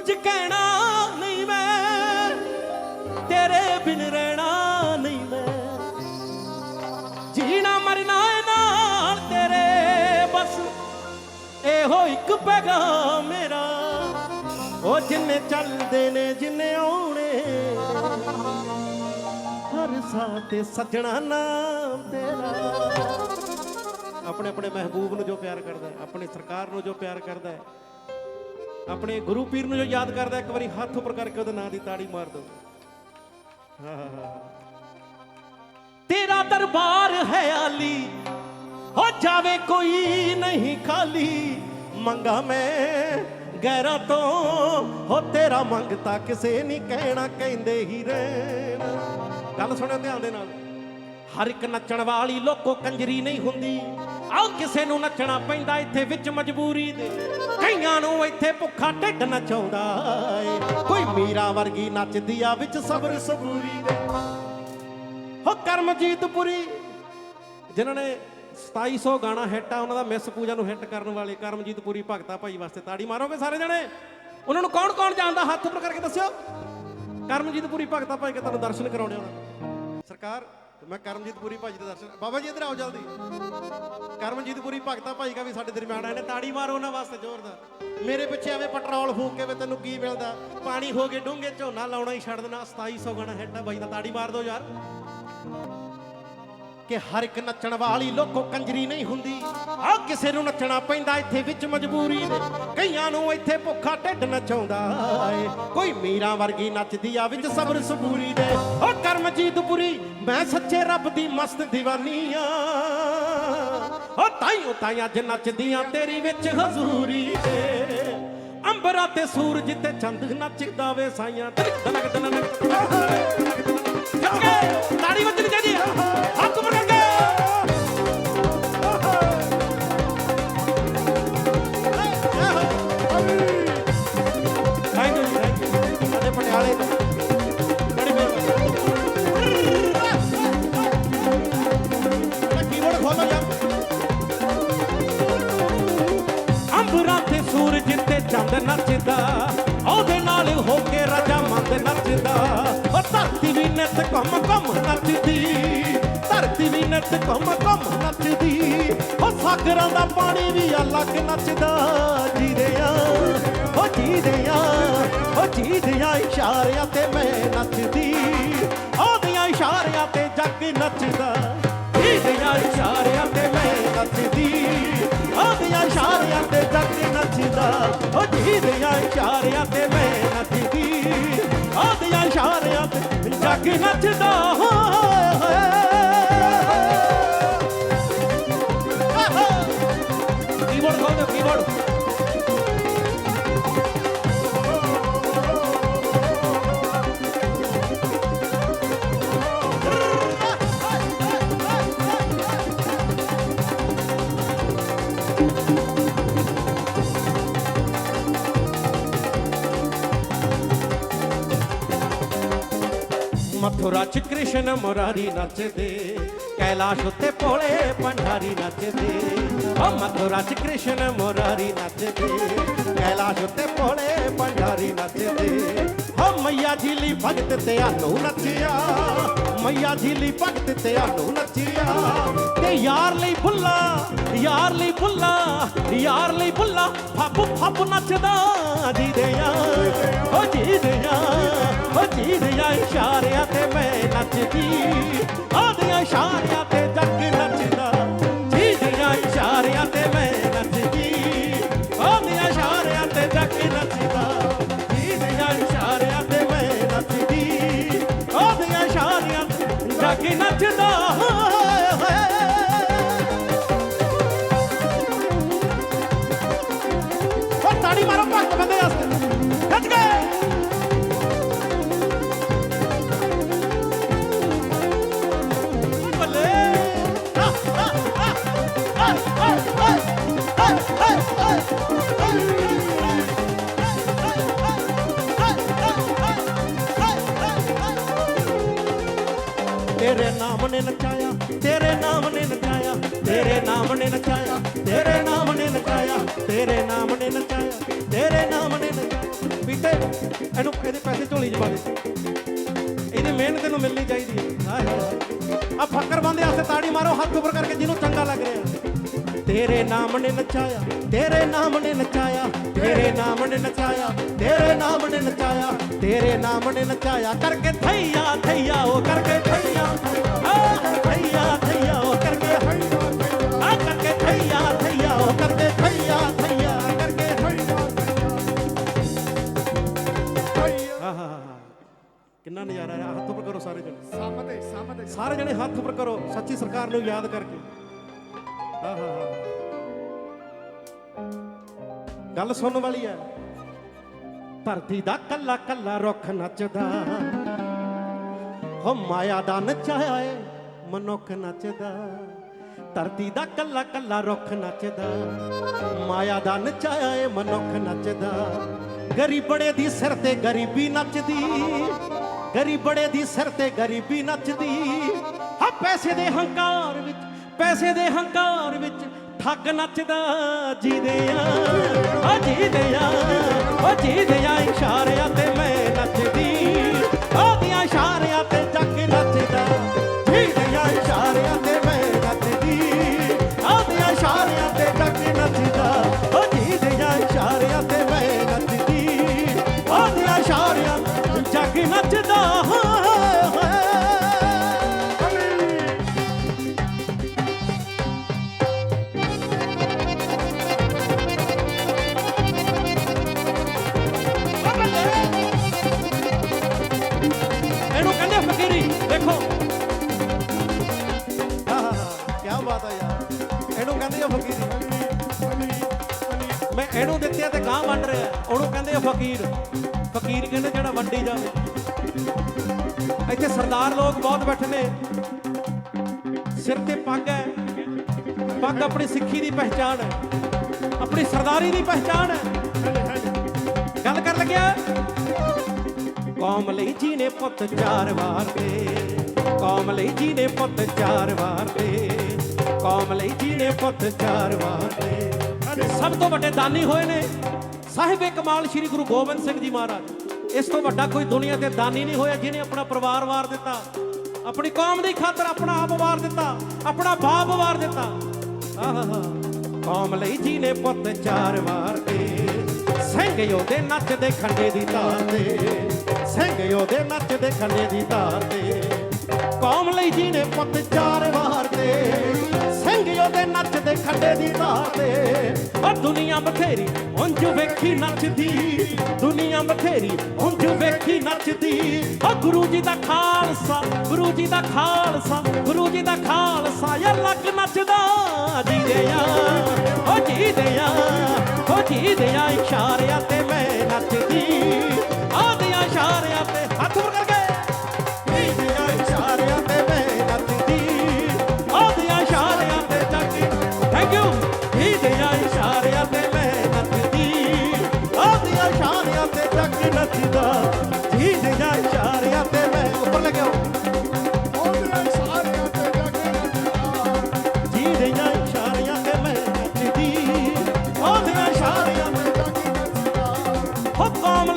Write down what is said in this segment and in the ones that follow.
ਕੁਝ ਕਹਿਣਾ ਨਹੀਂ ਮੈਂ, ਤੇਰੇ ਬਿਨ ਰਹਿਣਾ ਨਹੀਂ ਮੈਂ। ਜੀਣਾ ਮਰਨਾ ਨਾਲ ਤੇਰੇ ਬਸ, ਇਹੋ ਇੱਕ ਪੈਗਾਮ ਮੇਰਾ। ਉਹ ਜਿੰਨੇ ਚੱਲਦੇ ਨੇ, ਜਿੰਨੇ ਆਉਣੇ, ਹਰ ਸਾਹ ਤੇ ਸੱਜਣਾ ਨਾਮ ਤੇਰਾ। ਆਪਣੇ ਆਪਣੇ ਮਹਿਬੂਬ ਨੂੰ ਜੋ ਪਿਆਰ ਕਰਦਾ ਹੈ ਆਪਣੀ ਸਰਕਾਰ ਨੂੰ ਜੋ ਪਿਆਰ ਕਰਦਾ ਹੈ ਆਪਣੇ ਗੁਰੂ ਪੀਰ ਨੂੰ ਜੋ ਯਾਦ ਕਰਦਾ, ਇੱਕ ਵਾਰੀ ਹੱਥ ਉੱਪਰ ਕਰਕੇ ਉਹਦੇ ਨਾਂ ਦੀ ਤਾੜੀ ਮਾਰ ਦਿਓ। ਤੇਰਾ ਦਰਬਾਰ ਹੈ ਆਲੀ, ਹੋ ਜਾਵੇ ਕੋਈ ਨਹੀਂ ਖਾਲੀ। ਮੰਗਾ ਮੈਂ ਗੈਰਾਂ ਤੋਂ, ਹੋ ਤੇਰਾ ਮੰਗਤਾ ਕਿਸੇ ਨਹੀਂ ਕਹਿਣਾ, ਕਹਿੰਦੇ ਹੀ ਰਹਿਣਾ। ਗੱਲ ਸੁਣਿਓ ਧਿਆਨ ਦੇ ਨਾਲ। ਹਰ ਇੱਕ ਨੱਚਣ ਵਾਲੀ ਲੋਕੋ ਕੰਜਰੀ ਨਹੀਂ ਹੁੰਦੀ। ਆਓ ਕਿਸੇ ਨੂੰ ਨੱਚਣਾ ਪੈਂਦਾ, ਇੱਥੇ ਵਿੱਚ ਮਜਬੂਰੀ ਦੇ। ਕਈਆਂ ਨੂੰ ਇੱਥੇ ਭੁੱਖਾ ਢਿੱਡ ਨਚਾਉਂਦਾ ਏ। ਕੋਈ ਮੀਰਾ ਵਰਗੀ ਨੱਚਦੀ ਆ, ਵਿੱਚ ਸਬਰ ਸਬੂਰੀ ਦੇ। ਹੋ ਕਰਮਜੀਤ ਜਿਨ੍ਹਾਂ ਨੇ 2700 ਗਾਣਾ ਹਿੱਟ ਆ, ਉਹਨਾਂ ਦਾ ਮਿਸ ਪੂਜਾ ਨੂੰ ਹਿੱਟ ਕਰਨ ਵਾਲੇ ਕਰਮਜੀਤਪੁਰੀ ਭਗਤਾ ਭਾਈ ਵਾਸਤੇ ਤਾੜੀ ਮਾਰੋਗੇ ਸਾਰੇ ਜਣੇ? ਉਹਨਾਂ ਨੂੰ ਕੌਣ ਕੌਣ ਜਾਣਦਾ? ਹੱਥ ਉੱਪਰ ਕਰਕੇ ਦੱਸਿਓ। ਕਰਮਜੀਤ ਪੁਰੀ ਭਗਤਾ ਭਾਈ ਕੇ ਤੁਹਾਨੂੰ ਦਰਸ਼ਨ ਕਰਾਉਣੇ ਆਉਣਾ। ਸਰਕਾਰ ਮੈਂ ਕਰਮਜੀਤ ਪੁਰੀ ਭਾਜੀ ਦੇ ਦਰਸ਼ਨ ਬਾਬਾ ਜੀ ਇੱਧਰ ਆਓ ਜਲਦੀ। ਕਰਮਜੀਤ ਪੁਰੀ ਭਗਤਾ ਭਾਈ ਕਾ ਵੀ ਸਾਡੇ ਦਰਮਿਆਨ ਆਏ ਨੇ। ਤਾੜੀ ਮਾਰੋ ਉਹਨਾਂ ਵਾਸਤੇ ਜ਼ੋਰਦਾਰ। ਮੇਰੇ ਪਿੱਛੇ ਐਵੇਂ ਪੈਟਰੋਲ ਫੂਕ ਕੇ ਵੇ ਤੈਨੂੰ ਕੀ ਮਿਲਦਾ? ਪਾਣੀ ਹੋ ਗਏ, ਡੂੰਘੇ ਝੋਨਾ ਲਾਉਣਾ ਹੀ ਛੱਡ ਦੇਣਾ। 2700 ਗਾਣਾ ਹਿੱਟ ਆ ਬਾਈ ਦਾ। ਤਾੜੀ ਮਾਰ ਦਿਓ ਯਾਰ। ਕਿ ਹਰ ਇੱਕ ਨੱਚਣ ਵਾਲੀ ਲੋਕੋ ਕੰਜਰੀ ਨਹੀਂ ਹੁੰਦੀ ਆ ਕਿਸੇ ਨੂੰ ਨੱਚਣਾ ਪੈਂਦਾ ਇੱਥੇ ਵਿੱਚ ਮਜਬੂਰੀ ਦੇ ਕਈਆਂ ਨੂੰ ਇੱਥੇ ਭੁੱਖਾ ਢਿੱਡ ਨਚਾਉਂਦਾ ਏ ਕੋਈ ਮੀਰਾ ਵਰਗੀ ਨੱਚਦੀ ਆ ਵਿੱਚ ਸਬਰ ਸਬੂਰੀ ਦੇ ਓ ਕਰਮਜੀਤ ਪੁਰੀ ਮੈਂ ਸੱਚੇ ਰੱਬ ਦੀ ਮਸਤ ਦੀਵਾਨੀ ਆ ਓ ਤਾਈਓ ਤਾਈਆਂ ਅੱਜ ਨੱਚਦੀਆਂ ਤੇਰੀ ਵਿੱਚ ਹਜ਼ੂਰੀ ਦੇ ਅੰਬਰਾਂ ਤੇ ਸੂਰਜ ਤੇ ਚੰਦ ਨੱਚਦਾ ਵੇ ਸਾਈਆਂ ਦਨਕ ਦਨਕ ਤਾੜੀ ਵੱਜਣੀ ਨਿਤ ਘੁੰਮ ਘੁੰਮ ਨੱਚਦੀ, ਧਰਤੀ ਵੀ ਨਿਤ ਘੁੰਮ ਘੁੰਮ ਨੱਚਦੀ। ਉਹ ਸਾਗਰਾਂ ਦਾ ਪਾਣੀ ਵੀ ਅਲੱਗ ਨੱਚਦਾ ਜੀਦਿਆਂ ਉਹ ਜੀਦਿਆਂ ਉਹ ਜੀਦਿਆਂ ਇਸ਼ਾਰਿਆਂ ਤੇ ਮੈਂ ਨੱਚਦੀ। ਉਹਦੀਆਂ ਇਸ਼ਾਰਿਆਂ ਤੇ ਜੱਗ ਨੱਚਦਾ ਜੀਦਿਆਂ ਇਸ਼ਾਰਿਆਂ 그 끝났다 कृष्ण मुरारी नचदे कैलाश उत्ते भोले भंडारी नचदे ओ मथुरा च कृष्ण मुरारी नचदे कैलाश उत्ते भोले भंडारी नचदे ओ मैया झीली भगत ते आनू नचिया मैया झीली भगत ते आनू नचिया ते यार ਲਈ ਭੁੱਲਾ ਯਾਰ ਲਈ ਭੁੱਲਾ ਯਾਰ ਲਈ ਭੁੱਲਾ ਫੱਬ ਫੱਬ ਨੱਚਦਾ ਜੀ ਦੇ ਯਾਰ ਓ ਜੀ ਦੇ ਯਾਰ ਓ ਜੀ ਦੇ ਯਾਰ ਇਸ਼ਾਰਿਆਂ ਤੇ ਮੈਂ Jati, Adya Shaya ਤੇਰੇ ਨਾਮ ਨੇ ਨਚਾਇਆ, ਤੇਰੇ ਨਾਮ ਨੇ ਨਚਾਇਆ, ਤੇਰੇ ਨਾਮ ਨੇ ਨਚਾਇਆ, ਤੇਰੇ ਨਾਮ ਨੇ ਨਚਾਇਆ, ਤੇਰੇ ਨਾਮ ਨੇ ਨਚਾਇਆ, ਤੇਰੇ ਨਾਮ ਨੇ ਨਚਾਇਆ। ਵੀ ਇਹਨੂੰ ਇਹਦੇ ਪੈਸੇ ਝੋਲੀ 'ਚ ਪਾ ਦੇ। ਇਹਦੀ ਮਿਹਨਤ ਨੂੰ ਮਿਲਣੀ ਚਾਹੀਦੀ ਹੈ। ਹਾਏ ਹਾਏ ਆ ਫੱਕਰ ਤੇਰੇ ਨਾਮ ਨੇ ਨਚਾਇਆ ਤੇਰੇ ਨਾਮ ਨੇ ਨਚਾਇਆ ਤੇਰੇ ਨਾਮ ਨੇ ਨਚਾਇਆ ਤੇਰੇ ਨਾਮ ਨੇ ਨਚਾਇਆ ਤੇਰੇ ਨਾਮ ਨੇ ਨਚਾਇਆ। ਕਰਕੇ ਥਈਆ ਥਈਆ ਉਹ ਕਰਕੇ ਥਈਆ। ਆ ਥਈਆ ਥਈਆ ਉਹ ਕਰਕੇ ਆ ਕਰਕੇ ਥਈਆ ਥਈਆ ਉਹ ਕਰਕੇ ਥਈਆ ਥਈਆ ਕਰਕੇ ਆਹਾ ਕਿੰਨਾ ਨਜ਼ਾਰਾ ਆ। ਹੱਥ ਉੱਪਰ ਕਰੋ ਸਾਰੇ ਜਣੇ। ਸਾਹਮਣੇ ਸਾਹਮਣੇ। ਸਾਰੇ ਜਣੇ ਹੱਥ ਉੱਪਰ ਕਰੋ। ਸੱਚੀ ਸਰਕਾਰ ਨੂੰ ਯਾਦ ਕਰਕੇ। ਆਹਾ ਗੱਲ ਸੁਣਨ ਵਾਲੀ ਹੈ। ਧਰਤੀ ਦਾ ਕੱਲਾ ਕੱਲਾ ਰੁੱਖ ਨੱਚਦਾ। ਹੋ ਮਾਇਆ ਦਾ ਨਚਾਇਆ ਏ, ਮਨੁੱਖ ਨੱਚਦਾ। ਧਰਤੀ ਦਾ ਕੱਲਾ ਕੱਲਾ ਰੁੱਖ ਨੱਚਦਾ। ਮਾਇਆ ਦਾ ਨਚਾਇਆ ਏ, ਮਨੁੱਖ ਨੱਚਦਾ। ਗਰੀਬੜੇ ਦੀ ਸਿਰ ਤੇ ਗਰੀਬੀ ਨੱਚਦੀ। ਗਰੀਬੜੇ ਦੀ ਸਿਰ ਤੇ ਗਰੀਬੀ ਨੱਚਦੀ। ਹਾ ਪੈਸੇ ਦੇ ਹੰਕਾਰ ਵਿੱਚ ਪੈਸੇ ਦੇ ਹੰਕਾਰ ਵਿੱਚ ਠੱਗ ਨੱਚਦਾ ਜੀਦੇ ਆ ਓ ਜੀਦੇ ਆ ਓ ਜੀਦੇ ਆ ਇਸ਼ਾਰਿਆਂ ਤੇ ਮੈਂ ਨੱਚਦੀ। ਉਹਦੀਆਂ ਇਸ਼ਾਰਿਆਂ ਤੇ ਜੱਗ ਨੱਚਦਾ। ਜੀਦੇ ਆ ਇਸ਼ਾਰਿਆਂ ਤੇ ਮੈਂ ਨੱਚਦੀ। ਉਹਦੀਆਂ ਇਸ਼ਾਰਿਆਂ ਤੇ ਜੱਗ ਨੱਚਦਾ। ਓ ਜੀਦੇ ਆ ਇਸ਼ਾਰਿਆਂ ਤੇ ਮੈਂ ਨੱਚਦੀ। ਉਹਦੀਆਂ ਇਸ਼ਾਰਿਆਂ ਤੇ ਜੱਗ ਨੱਚਦਾ ਹਾਏ ਇਹਨੂੰ ਕਹਿੰਦੇ ਆ ਫਕੀਰ। ਮੈਂ ਇਹਨੂੰ ਦਿੱਤੇ ਤੇ ਗਾਂ ਵੰਡ ਰਿਹਾ। ਉਹਨੂੰ ਕਹਿੰਦੇ ਆ ਫਕੀਰ। ਫਕੀਰ ਕਹਿੰਦੇ ਜਿਹੜਾ ਵੰਡੀ ਜਾਵੇ। ਇੱਥੇ ਸਰਦਾਰ ਲੋਕ ਬਹੁਤ ਬੈਠੇ ਨੇ। ਸਿਰ ਤੇ ਪੱਗ ਹੈ। ਪੱਗ ਆਪਣੀ ਸਿੱਖੀ ਦੀ ਪਹਿਚਾਣ ਹੈ। ਆਪਣੀ ਸਰਦਾਰੀ ਦੀ ਪਹਿਚਾਣ ਹੈ। ਗੱਲ ਕਰ ਲੱਗਿਆ? ਕੌਮ ਲਈ ਜੀ ਨੇ ਪੁੱਤ ਚਾਰ ਵਾਰ ਦੇ ਕੌਮ ਲਈ ਜੀ ਨੇ ਪੁੱਤ ਚਾਰ ਵਾਰ ਦੇ ਕੌਮ ਲਈ ਜੀ ਨੇ ਪੁੱਤ ਚਾਰ ਵਾਰ ਦੇ ਸਭ ਤੋਂ ਵੱਡੇ ਦਾਨੀ ਹੋਏ ਨੇ। ਸਾਹਿਬੇ ਕਮਾਲ ਸ੍ਰੀ ਗੁਰੂ ਗੋਬਿੰਦ ਸਿੰਘ ਜੀ ਮਹਾਰਾਜ। ਇਸ ਤੋਂ ਵੱਡਾ ਕੋਈ ਦੁਨੀਆ ਤੇ ਦਾਨੀ ਨਹੀਂ ਹੋਇਆ, ਜਿਹਨੇ ਆਪਣਾ ਪਰਿਵਾਰ ਵਾਰ ਦਿੱਤਾ। ਆਪਣੀ ਕੌਮ ਦੀ ਖਾਤਰ ਆਪਣਾ ਆਪ ਵਾਰ ਦਿੱਤਾ, ਆਪਣਾ ਬਾਪ ਵਾਰ ਦਿੱਤਾ। ਆਹਾ ਕੌਮ ਲਈ ਜੀ ਨੇ ਪੁੱਤ ਚਾਰ ਵਾਰ ਦੇ ਸਿੰਘ ਉਹਦੇ ਨੱਚਦੇ ਖੰਡੇ ਦੀ ਧਾਰ ਤੇ। ਸਿੰਘ ਉਹਦੇ ਨੱਚਦੇ ਖੰਡੇ ਦੀ ਧਾਰ ਤੇ। ਕੌਮ ਲਈ ਜੀ ਨੇ ਪੁੱਤ ਚਾਰ ਵਾਰ ਦੇ ਸਿੰਘ ਨੱਚਦੇ ਖੰਡੇ ਦੀ ਧਾਰ ਤੇ। ਉਹ ਦੁਨੀਆ ਬਥੇਰੀ, ਉਂਝ ਵੇਖੀ ਨੱਚਦੀ। ਦੁਨੀਆ ਬਥੇਰੀ, ਉਂਝ ਵੇਖੀ ਨੱਚਦੀ। ਉਹ ਗੁਰੂ ਜੀ ਦਾ ਖਾਲਸਾ, ਗੁਰੂ ਜੀ ਦਾ ਖਾਲਸਾ, ਗੁਰੂ ਜੀ ਦਾ ਖਾਲਸਾ। ਯਾ ਲੱਗ ਨੱਚਦਾ ਜੀਦੇ ਆ ਉਹ ਜੀਦੇ ਆ ਉਹ ਜੀਦੇ ਆ ਇਸ਼ਾਰਿਆਂ ਤੇ ਮੈਂ ਨੱਚਦੀ।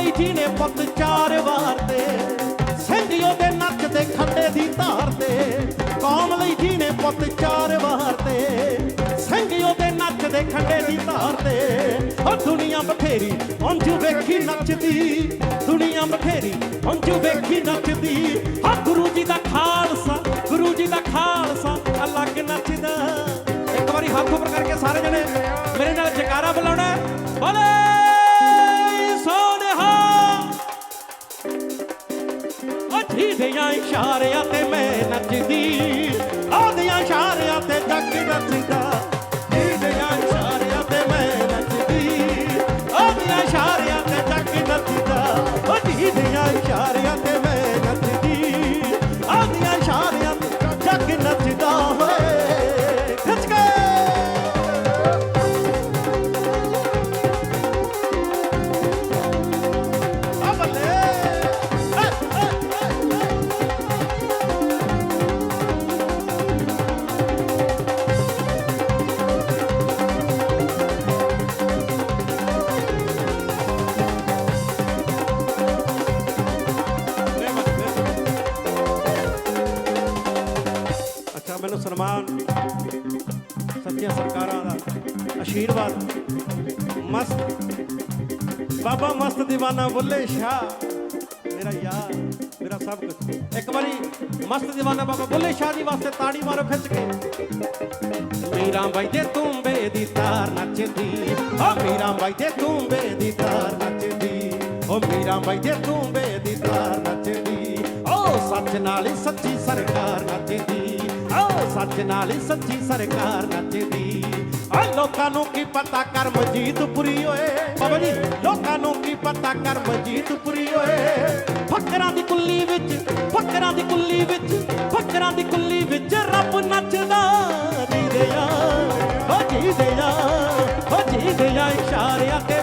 ਲਈ ਜੀ ਪੁੱਤ ਚਾਰ ਵਾਰ ਤੇ। ਸਿੰਘ ਉਹਦੇ ਨੱਚਦੇ ਖੰਡੇ ਦੀ ਧਾਰ ਤੇ। ਕੌਮ ਲਈ ਜੀ ਪੁੱਤ ਚਾਰ ਵਾਰ ਤੇ। ਸਿੰਘ ਉਹਦੇ ਨੱਚਦੇ ਖੰਡੇ ਦੀ ਧਾਰ ਤੇ। ਹੋ ਦੁਨੀਆ ਬਥੇਰੀ, ਉਂਝ ਵੇਖੀ ਨੱਚਦੀ। ਦੁਨੀਆ ਬਥੇਰੀ, ਉਂਝ ਵੇਖੀ ਨੱਚਦੀ। ਹਾਂ ਗੁਰੂ ਜੀ ਦਾ ਖਾਲਸਾ, ਗੁਰੂ ਜੀ ਦਾ ਖਾਲਸਾ, ਅਲੱਗ ਨੱਚਦਾ। ਇੱਕ ਵਾਰੀ ਹੱਥ ਉੱਪਰ ਕਰਕੇ ਸਾਰੇ ਜਣੇ ਮੇਰੇ ਨਾਲ ਜਕਾਰਾ ਬੁਲਾਉਣਾ। ਅੱਠੀ ਇਸ਼ਾਰਿਆਂ ਤੇ ਮੈਂ ਨੱਚਦੀ ਆਦੀਆਂ ਇਸ਼ਾਰਿਆਂ ਤੇ ਜੱਗ ਨੱਚਦਾ ਆਸ਼ੀਰਵਾਦ ਮਸਤ। ਬਾਬਾ ਮਸਤ ਦੀਵਾਨਾ ਬੁੱਲੇ ਸ਼ਾਹ। ਮੇਰਾ ਯਾਰ, ਮੇਰਾ ਸਭ ਕੁਝ ਇੱਕ ਵਾਰੀ ਮਸਤ ਦੀਵਾਨਾ ਬਾਬਾ ਬੁੱਲੇ ਸ਼ਾਹ ਜੀ ਵਾਸਤੇ ਤਾੜੀ ਮਾਰੋ ਖਿੱਚ ਕੇ। ਮੀਰਾਂ ਬਾਈ ਦੇ ਤੂੰਬੇ ਦੀ ਤਾਰ ਨੱਚਦੀ। ਓ ਮੀਰਾਂ ਬਾਈ ਦੇ ਤੂੰਬੇ ਦੀ ਤਾਰ ਨੱਚਦੀ। ਓ ਮੀਰਾਂ ਬਾਈ ਦੇ ਤੂੰਬੇ ਦੀ ਤਾਰ ਨੱਚਦੀ। ਓ ਸੱਚ ਨਾਲ ਹੀ ਸੱਚੀ ਸਰਕਾਰ ਨੱਚਦੀ। ਓ ਸੱਚ ਨਾਲ ਹੀ ਸੱਚੀ ਸਰਕਾਰ ਨੱਚਦੀ। ਓ ਲੋਕਾਂ ਨੂੰ ਕੀ ਪਤਾ ਕਰਮਜੀਤ ਪੁਰੀ ਓਏ? ਬਾਬਾ ਜੀ, ਲੋਕਾਂ ਨੂੰ ਕੀ ਪਤਾ ਕਰਮਜੀਤ ਪੁਰੀ ਓਏ? ਫੱਕਰਾਂ ਦੀ ਕੁੱਲੀ ਵਿੱਚ, ਫੱਕਰਾਂ ਦੀ ਕੁੱਲੀ ਵਿੱਚ, ਫੱਕਰਾਂ ਦੀ ਕੁੱਲੀ ਵਿੱਚ ਰੱਬ ਨੱਚਦਾ ਜੀਦੇ ਆ। ਓ ਜੀਦੇ ਆ, ਓ ਜੀਦੇ ਆ ਇਸ਼ਾਰਿਆਂ ਤੇ